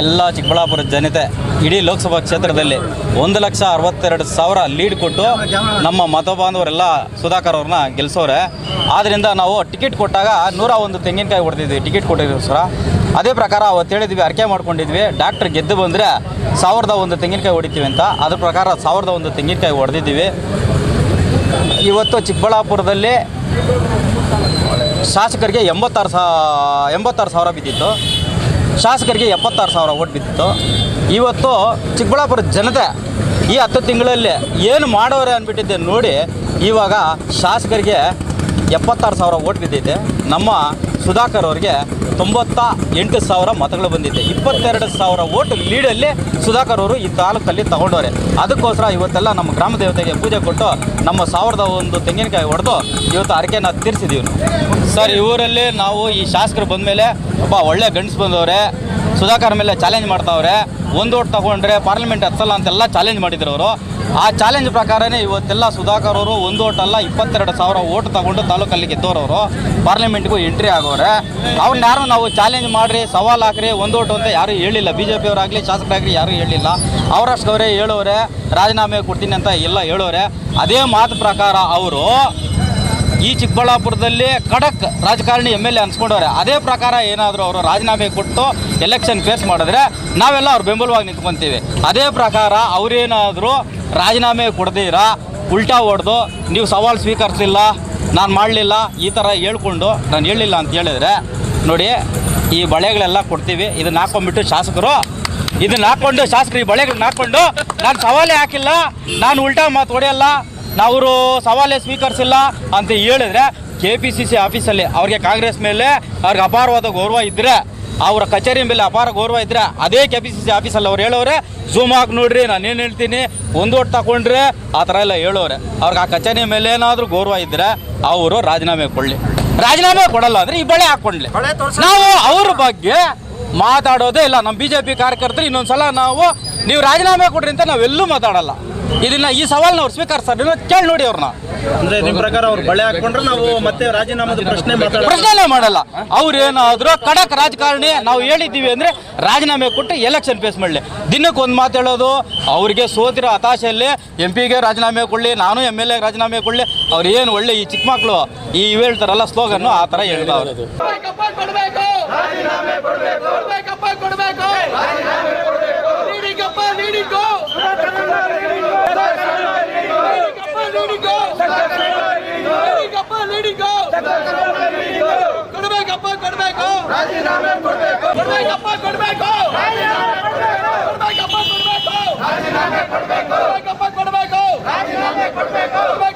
ಎಲ್ಲ ಚಿಕ್ಕಬಳ್ಳಾಪುರ ಜನತೆ ಇಡೀ ಲೋಕಸಭಾ ಕ್ಷೇತ್ರದಲ್ಲಿ ಒಂದು ಲಕ್ಷ ಅರವತ್ತೆರಡು ಸಾವಿರ ಲೀಡ್ ಕೊಟ್ಟು ನಮ್ಮ ಮತ ಬಾಂಧವರೆಲ್ಲ ಸುಧಾಕರ್ ಅವ್ರನ್ನ ಗೆಲ್ಸೋರೆ. ಆದ್ದರಿಂದ ನಾವು ಟಿಕೆಟ್ ಕೊಟ್ಟಾಗ ನೂರ ಒಂದು ತೆಂಗಿನಕಾಯಿ ಹೊಡೆದಿದ್ವಿ. ಟಿಕೆಟ್ ಕೊಟ್ಟಿದ್ದಕ್ಕೋಸ್ಕರ ಅದೇ ಪ್ರಕಾರ ಅವತ್ತು ಹೇಳಿದ್ವಿ, ಅರ್ಕೆ ಮಾಡ್ಕೊಂಡಿದ್ವಿ. ಡಾಕ್ಟ್ರ್ ಗೆದ್ದು ಬಂದರೆ ಸಾವಿರದ ಒಂದು ತೆಂಗಿನಕಾಯಿ ಹೊಡಿತೀವಿ ಅಂತ. ಅದ್ರ ಪ್ರಕಾರ ಸಾವಿರದ ಒಂದು ತೆಂಗಿನಕಾಯಿ ಹೊಡೆದಿದ್ದೀವಿ. ಇವತ್ತು ಚಿಕ್ಕಬಳ್ಳಾಪುರದಲ್ಲಿ ಶಾಸಕರಿಗೆ ಎಂಬತ್ತಾರು ಸಾ ಎಂಬತ್ತಾರು ಸಾವಿರ ಬಿದ್ದಿತ್ತು. ಶಾಸಕರಿಗೆ ಎಪ್ಪತ್ತಾರು ಸಾವಿರ ಓಟ್ ಇವತ್ತು ಚಿಕ್ಕಬಳ್ಳಾಪುರ ಜನತೆ ಈ ಹತ್ತು ತಿಂಗಳಲ್ಲಿ ಏನು ಮಾಡೋರೆ ಅಂದ್ಬಿಟ್ಟಿದ್ದೆ ನೋಡಿ, ಇವಾಗ ಶಾಸಕರಿಗೆ ಎಪ್ಪತ್ತಾರು ಸಾವಿರ ಓಟ್ ಬಿದ್ದಿದೆ ನಮ್ಮ ಸುಧಾಕರ್ ಅವರಿಗೆ ತೊಂಬತ್ತ ಎಂಟು ಸಾವಿರ ಮತಗಳು ಬಂದಿದೆ. ಇಪ್ಪತ್ತೆರಡು ಸಾವಿರ ಓಟ್ ಲೀಡಲ್ಲಿ ಸುಧಾಕರ್ ಅವರು ಈ ತಾಲೂಕಲ್ಲಿ ತಗೊಂಡವ್ರೆ. ಅದಕ್ಕೋಸ್ಕರ ಇವತ್ತೆಲ್ಲ ನಮ್ಮ ಗ್ರಾಮ ದೇವತೆಗೆ ಪೂಜೆ ಕೊಟ್ಟು ನಮ್ಮ ಸಾವಿರದ ಒಂದು ತೆಂಗಿನಕಾಯಿ ಹೊಡೆದು ಇವತ್ತು ಅರಕೆನ ತೀರಿಸಿದ್ದೀವಿ ಸರ್ ಇವರಲ್ಲಿ ನಾವು ಈ ಶಾಸಕರು ಬಂದಮೇಲೆ ಒಬ್ಬ ಒಳ್ಳೆ ಗಂಡಸು ಬಂದವ್ರೆ, ಸುಧಾಕರ್ ಮೇಲೆ ಚಾಲೆಂಜ್ ಮಾಡ್ತಾವ್ರೆ. ಒಂದು ಓಟ್ ತಗೊಂಡ್ರೆ ಪಾರ್ಲಿಮೆಂಟ್ ಹತ್ತಲ್ಲ ಅಂತೆಲ್ಲ ಚಾಲೆಂಜ್ ಮಾಡಿದ್ರು ಅವರು. ಆ ಚಾಲೆಂಜ್ ಪ್ರಕಾರನೇ ಇವತ್ತೆಲ್ಲ ಸುಧಾಕರ್ ಅವರು ಒಂದು ಓಟ್ ಅಲ್ಲ, ಇಪ್ಪತ್ತೆರಡು ಸಾವಿರ ಓಟ್ ತಗೊಂಡು ತಾಲೂಕಲ್ಲಿ ಗೆದ್ದವರವರು ಪಾರ್ಲಿಮೆಂಟ್ಗೂ ಎಂಟ್ರಿ ಆಗೋರೆ. ಅವ್ರನ್ನ ಯಾರು ನಾವು ಚಾಲೆಂಜ್ ಮಾಡ್ರಿ, ಸವಾಲು ಹಾಕ್ರಿ, ಒಂದು ಓಟು ಅಂತ ಯಾರು ಹೇಳಿಲ್ಲ. ಬಿ ಜೆ ಪಿಯವರಾಗಲಿ ಶಾಸಕರಾಗಲಿ ಯಾರೂ ಹೇಳಿಲ್ಲ. ಅವರಷ್ಟವರೇ ಹೇಳೋರೆ, ರಾಜೀನಾಮೆ ಕೊಡ್ತೀನಿ ಅಂತ ಎಲ್ಲ ಹೇಳೋರೆ. ಅದೇ ಮಾತು ಪ್ರಕಾರ ಅವರು ಈ ಚಿಕ್ಕಬಳ್ಳಾಪುರದಲ್ಲಿ ಖಡಕ್ ರಾಜಕಾರಣಿ ಎಂ ಎಲ್ ಎ ಅನ್ಸ್ಕೊಂಡವ್ರೆ. ಅದೇ ಪ್ರಕಾರ ಏನಾದರೂ ಅವರು ರಾಜೀನಾಮೆ ಕೊಟ್ಟು ಎಲೆಕ್ಷನ್ ಫೇಸ್ ಮಾಡಿದ್ರೆ ನಾವೆಲ್ಲ ಅವ್ರು ಬೆಂಬಲವಾಗಿ ನಿಂತ್ಕೊತೀವಿ. ಅದೇ ಪ್ರಕಾರ ಅವರೇನಾದರೂ ರಾಜೀನಾಮೆ ಕೊಡ್ದಿರಾ, ಉಲ್ಟಾ ಹೊಡೆದು, ನೀವು ಸವಾಲು ಸ್ವೀಕರಿಸಲಿಲ್ಲ, ನಾನು ಮಾಡಲಿಲ್ಲ, ಈ ಥರ ಹೇಳ್ಕೊಂಡು ನಾನು ಹೇಳಿಲ್ಲ ಅಂತ ಹೇಳಿದರೆ, ನೋಡಿ, ಈ ಬಳೆಗಳೆಲ್ಲ ಕೊಡ್ತೀವಿ, ಇದನ್ನ ಹಾಕೊಂಡ್ಬಿಟ್ಟು ಶಾಸಕರು, ಇದನ್ನ ಹಾಕ್ಕೊಂಡು ಶಾಸಕರು ಈ ಬಳೆಗಳನ್ನ ಹಾಕ್ಕೊಂಡು ನಾನು ಸವಾಲೇ ಹಾಕಿಲ್ಲ, ನಾನು ಉಲ್ಟಾ ಮಾತು ಹೊಡೆಯಲ್ಲ ಅವರು ಸವಾಲೇ ಸ್ವೀಕರಿಸಿಲ್ಲ ಅಂತ ಹೇಳಿದ್ರೆ ಕೆ ಪಿ ಸಿ ಸಿ ಆಫೀಸಲ್ಲಿ ಅವ್ರಿಗೆ ಕಾಂಗ್ರೆಸ್ ಮೇಲೆ ಅವ್ರಿಗೆ ಅಪಾರವಾದ ಗೌರವ ಇದ್ದರೆ ಅವರ ಕಚೇರಿ ಮೇಲೆ ಅಪಾರ ಗೌರವ ಇದ್ದರೆ ಅದೇ ಕೆ ಪಿ ಸಿ ಸಿ ಆಫೀಸಲ್ಲಿ ಅವ್ರು ಹೇಳೋರೆ ಝೂಮ್ ಹಾಕಿ ನೋಡ್ರಿ ನಾನು ಏನು ಹೇಳ್ತೀನಿ ಒಂದು ಒಟ್ಟು ತಗೊಂಡ್ರೆ ಆ ಥರ ಎಲ್ಲ ಹೇಳೋರೆ ಅವ್ರಿಗೆ ಆ ಕಚೇರಿ ಮೇಲೆ ಏನಾದರೂ ಗೌರವ ಇದ್ದರೆ ಅವರು ರಾಜೀನಾಮೆ ಕೊಡಲಿ. ರಾಜೀನಾಮೆ ಕೊಡಲ್ಲ ಅಂದರೆ ಈ ಬಳೆ ಹಾಕ್ಕೊಂಡ್ಲಿ ನಾವು ಅವ್ರ ಬಗ್ಗೆ ಮಾತಾಡೋದೇ ಇಲ್ಲ. ನಮ್ಮ ಬಿ ಜೆ ಪಿ ಕಾರ್ಯಕರ್ತರು ಇನ್ನೊಂದ್ಸಲ ನಾವು ನೀವು ರಾಜೀನಾಮೆ ಕೊಡ್ರಿ ಅಂತ ನಾವೆಲ್ಲೂ ಮಾತಾಡಲ್ಲ. ಇದನ್ನ ಈ ಸವಾಲ್ನ ಅವ್ರು ಸ್ವೀಕರಿಸ್ತಾರೆ ಕೇಳಿ ನೋಡಿ ಅವ್ರನ್ನ. ಅಂದ್ರೆ ನಿಮ್ ಪ್ರಕಾರ ಅವ್ರು ಬಳೆ ಹಾಕೊಂಡ್ರೆ ನಾವು ಮತ್ತೆ ರಾಜೀನಾಮದ ಪ್ರಶ್ನೆ ಪ್ರಶ್ನೆ ಪ್ರಶ್ನೆನೇ ಮಾಡಲ್ಲ. ಅವ್ರೇನಾದ್ರು ಕಡಕ್ ರಾಜಕಾರಣಿ ನಾವು ಹೇಳಿದ್ದೀವಿ ಅಂದ್ರೆ ರಾಜೀನಾಮೆ ಕೊಟ್ಟು ಎಲೆಕ್ಷನ್ ಫೇಸ್ ಮಾಡಲಿ. ದಿನಕ್ಕೆ ಒಂದು ಮಾತು ಹೇಳೋದು ಅವ್ರಿಗೆ ಸೋತಿರೋ ಹತಾಶೆಯಲ್ಲಿ ಎಂ ಪಿಗೆ ರಾಜೀನಾಮೆ ಕೊಡಲಿ ನಾನು ಎಂ ಎಲ್ ಎ ರಾಜೀನಾಮೆ ಕೊಡಲಿ ಅವ್ರು ಏನು ಒಳ್ಳೆ ಈ ಚಿಕ್ಕ ಮಕ್ಕಳು ಈ ಇವ್ ಹೇಳ್ತಾರಲ್ಲ ಸ್ಲೋಗನ್ನು ಆ ಥರ ಹೇಳ್ತಾವ್ರೆ ಕೊಡ್ಬೇಕಪ್ಪ ಕೊಡ್ಬೇಕು ಕೊಡ್ಬೇಕಪ್ಪ ಕೊಡ್ಬೇಕು ನೀಡಿಗಪ್ಪ ನೀಡಿಗೋ ನೀಡಿಗಪ್ಪ ನೀಡಿಗೋ ಕೊಡ್ಬೇಕಪ್ಪ ಕೊಡ್ಬೇಕು ಕೊಡ್ಬೇಕಪ್ಪ ಕೊಡ್ಬೇಕು ಕೊಡ್ಬೇಕಪ್ಪ ಕೊಡ್ಬೇಕು ಕೊಡ್ಬೇಕಪ್ಪ ಕೊಡ್ಬೇಕು ಕೊಡ್ಬೇಕಪ್ಪ